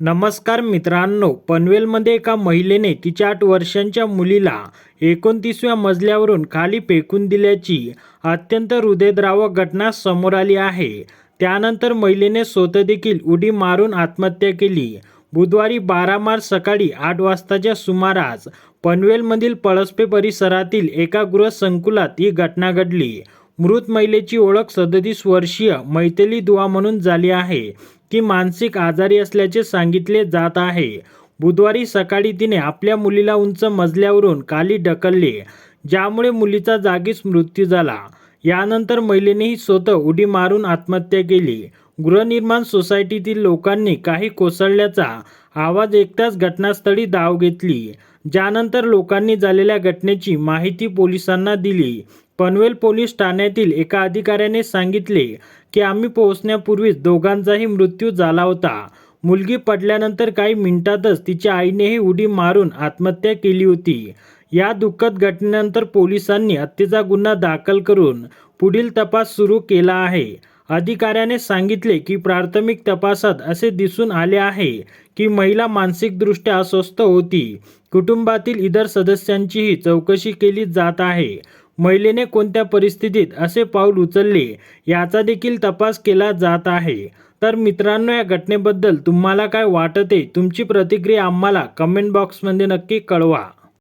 नमस्कार मित्रांनो पनवेलमध्ये एका महिलेने तिच्या आठ वर्षांच्या मुलीला एकोणतीसव्या मजल्यावरून खाली फेकून दिल्याची अत्यंत हृदयद्रावक घटना समोर आली आहे. त्यानंतर महिलेने स्वतः देखील उडी मारून आत्महत्या केली. बुधवारी बारा मार्च सकाळी आठ वाजताच्या सुमारास पनवेलमधील पळसपे परिसरातील एका गृहसंकुलात ही घटना घडली. मृत महिलेची ओळख सदतीस वर्षीय मैथिली दुवा म्हणून झाली आहे. ती मानसिक आजारी असल्याचे सांगितले जात आहे. बुधवारी सकाळी तिने आपल्या मुलीला उंच मजल्यावरून खाली ढकलले ज्यामुळे मुलीचा जागीच मृत्यू झाला. यानंतर महिलेनेही स्वतः उडी मारून आत्महत्या केली. गृहनिर्माण सोसायटीतील लोकांनी काही कोसळल्याचा आवाज ऐकताच घटनास्थळी धाव घेतली. ज्यानंतर लोकांनी झालेल्या घटनेची माहिती पोलिसांना दिली. पनवेल पोलीस ठाण्यातील एका अधिकाऱ्याने सांगितले की आम्ही पोहोचण्यापूर्वीच दोघांचाही मृत्यू झाला होता. मुलगी पडल्यानंतर काही मिनिटातच तिच्या आईनेही उडी मारून आत्महत्या केली होती. या दुःखद घटनेनंतर पोलिसांनी हत्येचा गुन्हा दाखल करून पुढील तपास सुरू केला आहे. अधिकाऱ्याने सांगितले की प्राथमिक तपासात असे दिसून आले आहे की महिला मानसिकदृष्ट्या अस्वस्थ होती. कुटुंबातील इतर सदस्यांचीही चौकशी केली जात आहे. महिलेने कोणत्या परिस्थितीत असे पाऊल उचलले याचा देखील तपास केला जात आहे. तर मित्रांनो या घटनेबद्दल तुम्हाला काय वाटते? तुमची प्रतिक्रिया आम्हाला कमेंट बॉक्समध्ये नक्की कळवा.